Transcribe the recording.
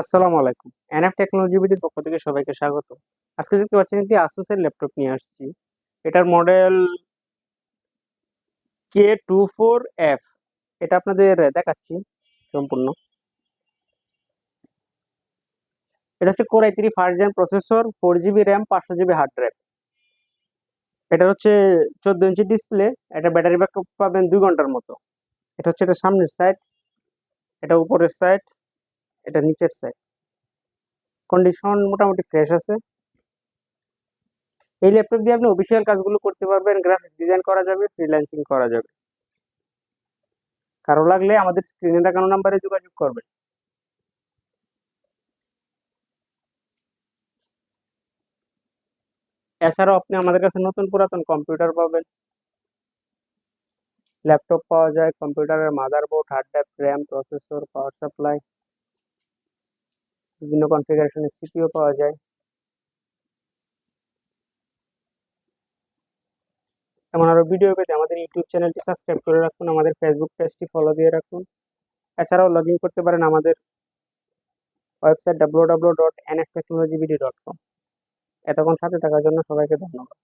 আসসালামু আলাইকুম। NF technology বিডির পক্ষ থেকে সবাইকে স্বাগত। আজকে দেখতে পাচ্ছেন একটি আসুসের ল্যাপটপ নিয়ে আসছি। এটার model K two four F এটা আপনাদের দেখাচ্ছি সম্পূর্ণ। এটা হচ্ছে core i three first gen processor four GB RAM পাঁচশো জিবি হার্ড ড্রাইভ এটা হচ্ছে চোদ্দ ইঞ্চি ডিসপ্লে এটা ব্যাটারি ব্যাকআপ পাবেন দুই ঘণ্টার মতো। এটা হচ্ছে এটা সামনের সাইড এটা উপরের সাইড এটা নিচের সাইড কন্ডিশন মোটামুটি ফ্রেশ আছে। এই ল্যাপটপ দিয়ে আপনি অফিসিয়াল কাজগুলো করতে পারবেন গ্রাফিক্স ডিজাইন করা যাবে ফ্রিল্যান্সিং করা যাবে। কারও লাগলে আমাদের স্ক্রিনে দেখানো নাম্বারে যোগাযোগ করবেন। এছাড়াও আপনি আমাদের কাছে নতুন পুরাতন কম্পিউটার পাবেন। ল্যাপটপ পাওয়া যায় কম্পিউটারের motherboard hard drive RAM processor power supply বিভিন্ন কনফিগারেশনের সিপিও পাওয়া যায়। এমন আরও ভিডিও পেতে আমাদের ইউটিউব চ্যানেলটি সাবস্ক্রাইব করে রাখুন, আমাদের ফেসবুক পেজটি ফলো দিয়ে রাখুন। এছাড়াও লগ ইন করতে পারেন আমাদের website W W dot N F technology dot com এতক্ষণ সাথে থাকার জন্য সবাইকে ধন্যবাদ।